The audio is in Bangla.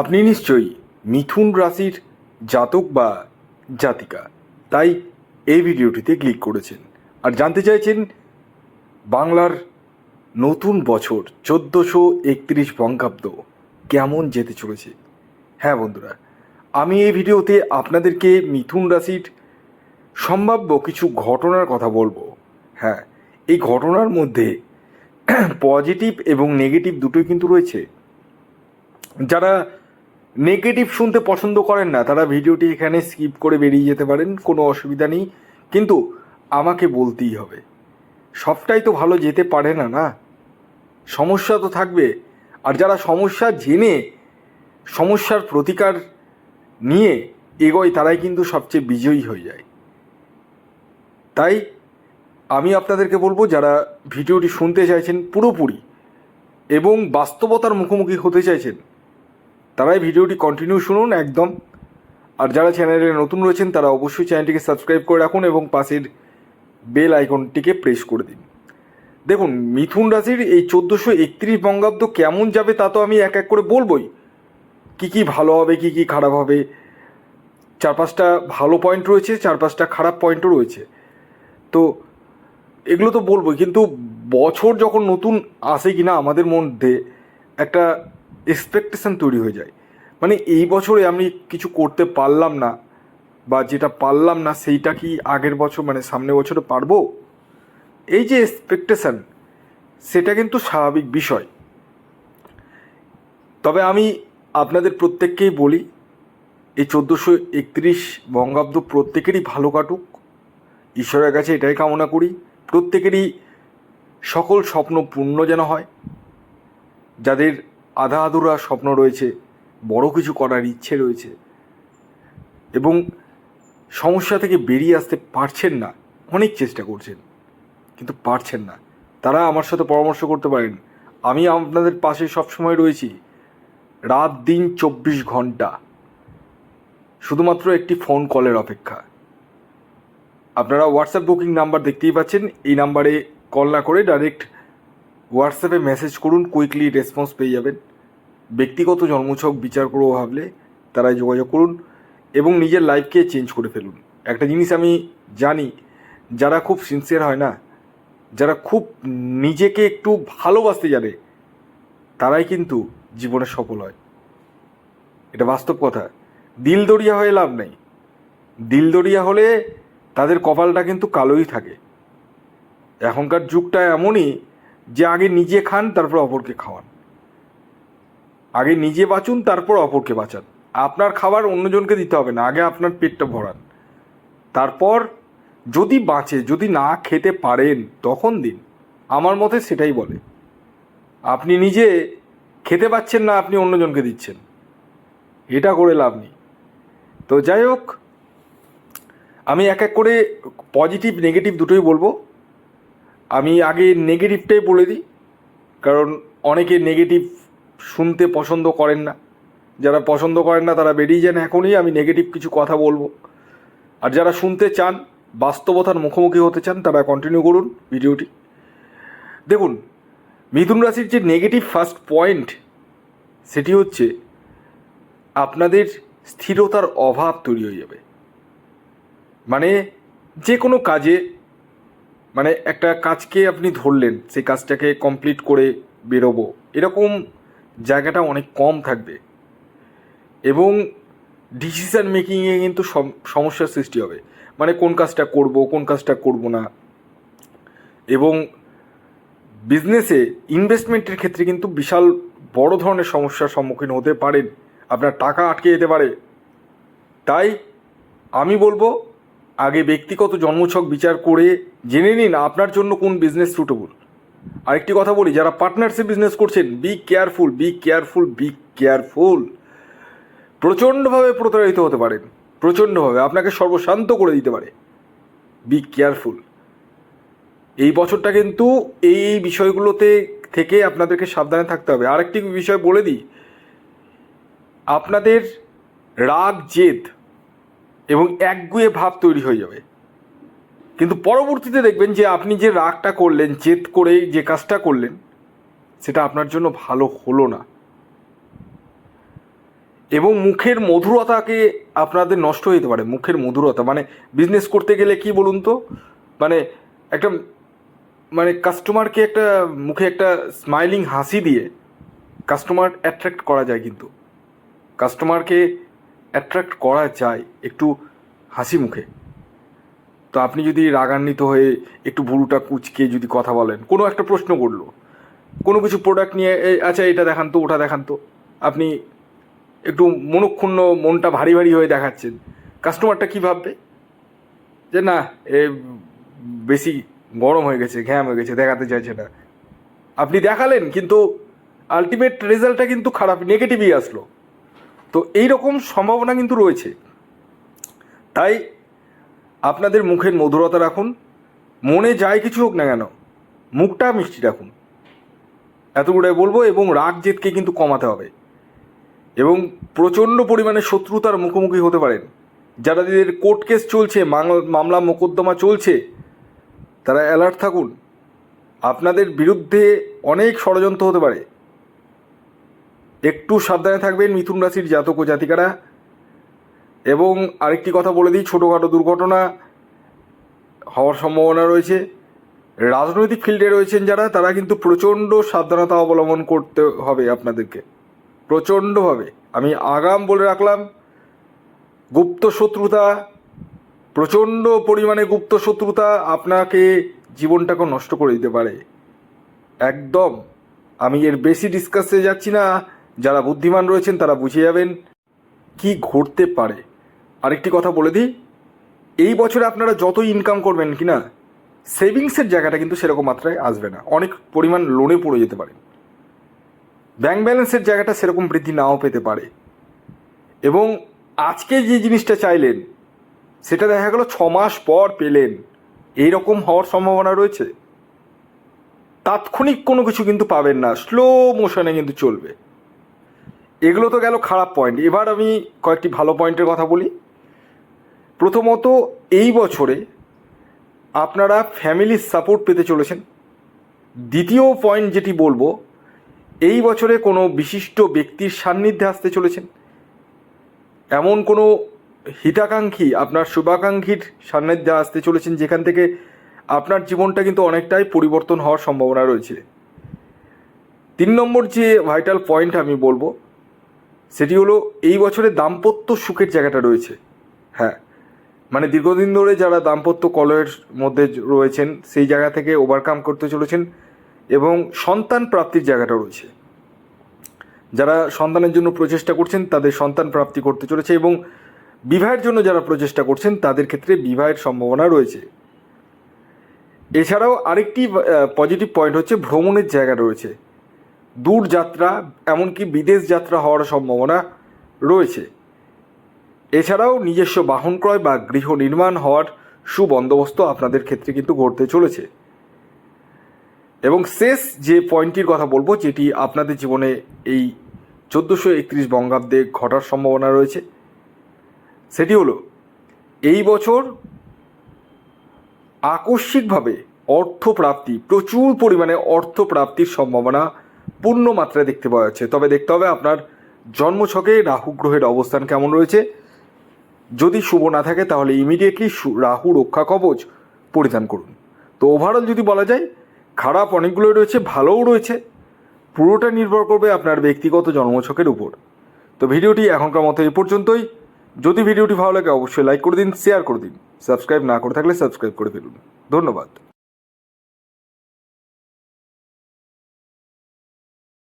আপনি নিশ্চয়ই মিথুন রাশির জাতক বা জাতিকা, তাই এই ভিডিওটিতে ক্লিক করেছেন। আর জানতে চাইছেন বাংলার নতুন বছর চোদ্দোশো একত্রিশ বঙ্গাব্দ কেমন যেতে চলেছে? হ্যাঁ বন্ধুরা, আমি এই ভিডিওতে আপনাদেরকে মিথুন রাশির সম্ভাব্য কিছু ঘটনার কথা বলব। হ্যাঁ এই ঘটনার মধ্যে পজিটিভ এবং নেগেটিভ দুটোই কিন্তু রয়েছে। যারা নেগেটিভ শুনতে পছন্দ করেন না, তারা ভিডিওটি এখানে স্কিপ করে বেরিয়ে যেতে পারেন, কোনো অসুবিধা নেই। কিন্তু আমাকে বলতেই হবে, সবটাই তো ভালো যেতে পারে না না? সমস্যা তো থাকবে। আর যারা সমস্যা জেনে, সমস্যার প্রতিকার নিয়ে এগোয়, তারাই কিন্তু সবচেয়ে বিজয়ী হয়ে যায়। তাই আমি আপনাদেরকে বলব, যারা ভিডিওটি শুনতে চাইছেন পুরোপুরি এবং বাস্তবতার মুখোমুখি হতে চাইছেন তারাই ভিডিওটি কন্টিনিউ শুনুন একদম। আর যারা চ্যানেলে নতুন রয়েছেন, তারা অবশ্যই চ্যানেলটিকে সাবস্ক্রাইব করে রাখুন এবং পাশের বেল আইকনটিকে প্রেস করে দিন। দেখুন, মিথুন রাশির এই চোদ্দোশো একত্রিশ বঙ্গাব্দ কেমন যাবে তা তো আমি এক এক করে বলবই। কি কি ভালো হবে, কি কি খারাপ হবে। চার পাঁচটা ভালো পয়েন্ট রয়েছে, চার পাঁচটা খারাপ পয়েন্টও রয়েছে। তো এগুলো তো বলবোই, কিন্তু বছর যখন নতুন আসে কিনা আমাদের মধ্যে একটা এক্সপেকটেশন তৈরি হয়ে যায়। মানে এই বছরে আমি কিছু করতে পারলাম না বা যেটা পারলাম না সেইটা কি আগের বছর মানে সামনে বছরে পারব? এই যে এক্সপেকটেশন সেটা কিন্তু স্বাভাবিক বিষয়। তবে আমি আপনাদের প্রত্যেককেই বলি, এই চোদ্দোশো একত্রিশ বঙ্গাব্দ প্রত্যেকেরই ভালো কাটুক। ঈশ্বরের কাছে এটাই কামনা করি, প্রত্যেকেরই সকল স্বপ্ন পূর্ণ যেন হয়। যাদের আধা আধুরা স্বপ্ন রয়েছে, বড় কিছু করার ইচ্ছে রয়েছে। এবং সমস্যা থেকে বেরিয়ে আসতে পারছেন না, অনেক চেষ্টা করছেন, কিন্তু পারছেন না। তারা আমার সাথে পরামর্শ করতে পারেন। আমি আপনাদের পাশে সবসময় রয়েছি, রাত দিন চব্বিশ ঘণ্টা। শুধুমাত্র একটি ফোন কলের অপেক্ষা। আপনারা হোয়াটসঅ্যাপ বুকিং নাম্বার দেখতেই পাচ্ছেন, এই নাম্বারে কল না করে ডাইরেক্ট হোয়াটসঅ্যাপে মেসেজ করুন কুইকলি রেসপন্স পেয়ে যাবেন। ব্যক্তিগত জন্মছক, বিচার করব ভাবলে তারাই যোগাযোগ করুন এবং নিজের লাইফকে চেঞ্জ করে ফেলুন। একটা জিনিস আমি জানি, যারা খুব সিনসিয়ার হয় না, যারা খুব নিজেকে একটু ভালোবাসতে জানে, তারাই কিন্তু জীবনে সফল হয়। এটা বাস্তব কথা। দিল দরিয়া হয়ে লাভ নেই। দিল দরিয়া হলে তাদের কপালটা কিন্তু কালোই থাকে। এখনকার যুগটা এমনই যে আগে নিজে খান, তারপর অপরকে খাওয়ান। আগে নিজে বাঁচুন, তারপর অপরকে বাঁচান। আপনার খাবার অন্যজনকে দিতে হবে না, আগে আপনার পেটটা ভরান। তারপর যদি বাঁচে, যদি না খেতে পারেন, তখন দিন। আমার মতে সেটাই বলে। আপনি নিজে খেতে পাচ্ছেন না, আপনি অন্যজনকে দিচ্ছেন। এটা করে লাভ নেই। তো যাই হোক, আমি এক এক করে পজিটিভ নেগেটিভ দুটোই বলব। আমি আগে নেগেটিভটাই বলে দিই, কারণ অনেকে নেগেটিভ শুনতে পছন্দ করেন না। যারা পছন্দ করেন না, তারা বেরিয়ে যান, এখনই আমি নেগেটিভ কিছু কথা বলব। আর যারা শুনতে চান, বাস্তবতার মুখোমুখি হতে চান, তারা কন্টিনিউ করুন ভিডিওটি। দেখুন, মিথুন রাশির যে নেগেটিভ ফার্স্ট পয়েন্ট সেটি হচ্ছে আপনাদের স্থিরতার অভাব তৈরি হয়ে যাবে। মানে যে কোনো কাজে মানে একটা কাজকে আপনি ধরলেন, সেই কাজটাকে কমপ্লিট করে বেরোবো। এরকম জায়গাটা অনেক কম থাকবে। এবং ডিসিশান মেকিংয়ে কিন্তু সম- সমস্যার সৃষ্টি হবে। মানে কোন কাজটা করব, কোন কাজটা করব না। এবং বিজনেসে ইনভেস্টমেন্টের ক্ষেত্রে কিন্তু বিশাল বড় ধরনের সমস্যার সম্মুখীন হতে পারেন। আপনার টাকা আটকে যেতে পারে। তাই আমি বলব আগে ব্যক্তিগত জন্মছক বিচার করে জেনে নিন আপনার জন্য কোন বিজনেস সুটেবল আরেকটি কথা বলি, যারা পার্টনারশিপ বিজনেস করছেন be careful be careful be careful প্রচণ্ডভাবে প্রতারিত হতে পারেন, প্রচণ্ডভাবে, আপনাকে সর্বশান্ত করে দিতে পারে। বি কেয়ারফুল এই বছরটা কিন্তু এই বিষয়গুলোতে থেকে আপনাদেরকে সাবধানে থাকতে হবে। আরেকটি বিষয় বলে দিই, আপনাদের রাগ, জেদ এবং একগুয়ে ভাব তৈরি হয়ে যাবে। কিন্তু পরবর্তীতে দেখবেন যে আপনি যে রাগটা করলেন, জেদ করে যে কাজটা করলেন, সেটা আপনার জন্য ভালো হলো না। এবং মুখের মধুরতাকে আপনাদের নষ্ট যেতে পারে, মুখের মধুরতা। মানে বিজনেস করতে গেলে কি বলুন তো? মানে একটা মানে কাস্টমারকে একটা, মুখে একটা স্মাইলিং হাসি দিয়ে কাস্টমার অ্যাট্রাক্ট করা যায় কিন্তু। কাস্টমারকে অ্যাট্রাক্ট করা যায় একটু হাসি মুখে। তো আপনি যদি রাগান্বিত হয়ে একটু ভুরুটা কুচকে যদি কথা বলেন কোনো একটা প্রশ্ন করল। কোনো কিছু প্রোডাক্ট নিয়ে "এই, আচ্ছা এটা দেখান তো ওটা দেখান তো। আপনি একটু মনক্ষুণ্ণ মনটা ভারী ভারী হয়ে দেখাচ্ছেন। কাস্টমারটা কী ভাববে? যে না এ বেশি গরম হয়ে গেছে ঘ্যাম হয়ে গেছে দেখাতে চাইছে না। আপনি দেখালেন কিন্তু আলটিমেট রেজাল্টটা কিন্তু খারাপ নেগেটিভই আসলো। তো এই রকম সম্ভাবনা কিন্তু রয়েছে। তাই আপনাদের মুখের মধুরতা রাখুন, মনে যায় কিছু হোক না কেন, মুখটা মিষ্টি রাখুন। এতগুলোই বলব এবং রাগ জেদকে কিন্তু কমাতে হবে। এবং প্রচণ্ড পরিমাণে শত্রুতার মুখোমুখি হতে পারেন। যারা যাদের কোর্ট কেস চলছে মামলা মোকদ্দমা চলছে, তারা অ্যালার্ট থাকুন। আপনাদের বিরুদ্ধে অনেক ষড়যন্ত্র হতে পারে। একটু সাবধানে থাকবেন মিথুন রাশির জাতক ও জাতিকারা। এবং আরেকটি কথা বলে দিই, ছোটোখাটো দুর্ঘটনা হওয়ার সম্ভাবনা রয়েছে। রাজনৈতিক ফিল্ডে রয়েছেন যারা, তারা কিন্তু প্রচণ্ড সাবধানতা অবলম্বন করতে হবে আপনাদেরকে। প্রচণ্ডভাবে। আমি আগাম বলে রাখলাম, গুপ্ত শত্রুতা, প্রচণ্ড পরিমাণে গুপ্ত শত্রুতা আপনাকে জীবনটাকে নষ্ট করে দিতে পারে। একদম। আমি এর বেশি ডিসকাসে যাচ্ছি না। যারা বুদ্ধিমান রয়েছেন তারা বুঝে যাবেন কি ঘটতে পারে। আরেকটি কথা বলে দিই, এই বছরে আপনারা যত ইনকাম করবেন কি না সেভিংসের জায়গাটা কিন্তু সেরকম মাত্রায় আসবে না। অনেক পরিমাণ লোনে পড়ে যেতে পারে। ব্যাংক ব্যালেন্সের জায়গাটা সেরকম বৃদ্ধি নাও পেতে পারে। এবং আজকে যে জিনিসটা চাইলেন, সেটা দেখা গেল ছ মাস পর পেলেন। এই রকম হওয়ার সম্ভাবনা রয়েছে। তাৎক্ষণিক কোনো কিছু কিন্তু পাবেন না। স্লো মোশনে কিন্তু চলবে। এগুলো তো গেল খারাপ পয়েন্ট এবার আমি কয়েকটি ভালো পয়েন্টের কথা বলি। প্রথমত, এই বছরে আপনারা ফ্যামিলির সাপোর্ট পেতে চলেছেন। দ্বিতীয় পয়েন্ট যেটি বলব, এই বছরে কোনো বিশিষ্ট ব্যক্তির সান্নিধ্যে আসতে চলেছেন। এমন কোনো হিতাকাঙ্ক্ষী, আপনার শুভাকাঙ্ক্ষীর সান্নিধ্যে আসতে চলেছেন যেখান থেকে আপনার জীবনটা কিন্তু অনেকটাই পরিবর্তন হওয়ার সম্ভাবনা রয়েছে। তিন নম্বর যে ভাইটাল পয়েন্ট আমি বলব সেটি হলো এই বছরে দাম্পত্য সুখের জায়গাটা রয়েছে। হ্যাঁ। মানে দীর্ঘদিন ধরে যারা দাম্পত্য কলয়ের মধ্যে রয়েছেন, সেই জায়গা থেকে ওভারকাম করতে চলেছেন এবং সন্তান প্রাপ্তির জায়গাটা রয়েছে। যারা সন্তানের জন্য প্রচেষ্টা করছেন, তাদের সন্তান প্রাপ্তি করতে চলেছে এবং বিবাহের জন্য যারা প্রচেষ্টা করছেন, তাদের ক্ষেত্রে বিবাহের সম্ভাবনা রয়েছে। এছাড়াও আরেকটি পজিটিভ পয়েন্ট হচ্ছে ভ্রমণের জায়গা রয়েছে। দূর যাত্রা, এমনকি বিদেশ যাত্রা হওয়ার সম্ভাবনা রয়েছে। এছাড়াও নিজস্ব বাহন ক্রয় বা গৃহ নির্মাণ হওয়ার সুবন্দোবস্ত আপনাদের ক্ষেত্রে কিন্তু ঘটতে চলেছে। এবং শেষ যে পয়েন্টটির কথা বলব, যেটি আপনাদের জীবনে এই চোদ্দোশো একত্রিশ বঙ্গাব্দে ঘটার সম্ভাবনা রয়েছে, সেটি হলো, এই বছর আকস্মিকভাবে অর্থপ্রাপ্তি, প্রচুর পরিমাণে অর্থপ্রাপ্তির সম্ভাবনা পূর্ণ মাত্রায় দেখতে পাওয়া যাচ্ছে। তবে দেখতে হবে আপনার জন্মছকে রাহু গ্রহের অবস্থান কেমন রয়েছে। যদি শুভ না থাকে, তাহলে ইমিডিয়েটলি রাহু রক্ষা কবচ পরিধান করুন। তো ওভারঅল যদি বলা যায়, খারাপ অনেকগুলোই রয়েছে, ভালোও রয়েছে। পুরোটা নির্ভর করবে আপনার ব্যক্তিগত জন্মছকের উপর। তো ভিডিওটি এখনকার মতো এই পর্যন্তই। যদি ভিডিওটি ভালো লাগে, অবশ্যই লাইক করে দিন শেয়ার করে দিন। সাবস্ক্রাইব না করে থাকলে সাবস্ক্রাইব করে ফেলুন। ধন্যবাদ।